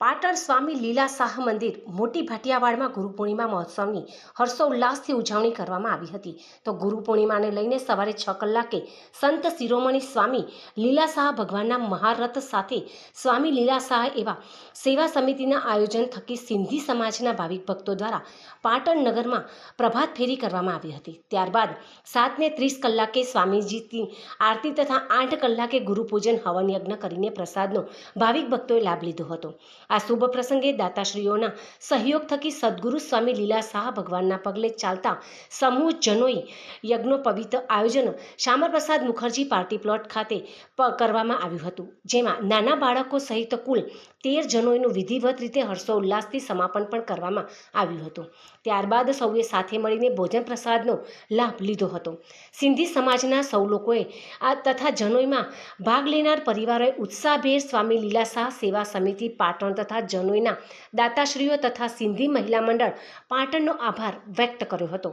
પાટણ સ્વામી લીલા શાહ મંદિર મોટી ભાટિયાવાડમાં ગુરુ પૂર્ણિમા મહોત્સવની હર્ષોલ્લાસથી ઉજવણી કરવામાં આવી હતી. તો ગુરુ પૂર્ણિમાને લઈને સવારે છ કલાકે સંત શિરોમણી સ્વામી લીલા શાહ ભગવાનના મહારથ સાથે સ્વામી લીલા શાહ એવા સેવા સમિતિના આયોજન થકી સિંધી સમાજના ભાવિક ભક્તો દ્વારા પાટણ નગરમાં પ્રભાત ફેરી કરવામાં આવી હતી. ત્યારબાદ સાતને ત્રીસ કલાકે સ્વામીજીની આરતી તથા આઠ કલાકે ગુરુપૂજન હવન યજ્ઞ કરીને પ્રસાદનો ભાવિક ભક્તોએ લાભ લીધો હતો. આ શુભ પ્રસંગે દાતાશ્રીઓના સહયોગ થકી સદગુરુ સ્વામી લીલા શાહ ભગવાનના પગલે ચાલતા સમૂહ જનોઈ યજ્ઞો પવિત્ર આયોજન શ્યામાપ્રસાદ મુખર્જી પાર્ટી પ્લોટ ખાતે કરવામાં આવ્યું હતું. જેમાં નાના બાળકો સહિત કુલ તેર જનોઈનું વિધિવત રીતે હર્ષોલ્લાસથી સમાપન પણ કરવામાં આવ્યું હતું. ત્યારબાદ સૌએ સાથે મળીને ભોજન પ્રસાદનો લાભ લીધો હતો. સિંધી સમાજના સૌ લોકોએ આ તથા જનોઈમાં ભાગ લેનાર પરિવારોએ ઉત્સાહભેર સ્વામી લીલા શાહ સેવા સમિતિ પાટણ તથા જનોઈના દાતાશ્રીઓ તથા સિંધી મહિલા મંડળ પાટણનો આભાર વ્યક્ત કર્યો હતો.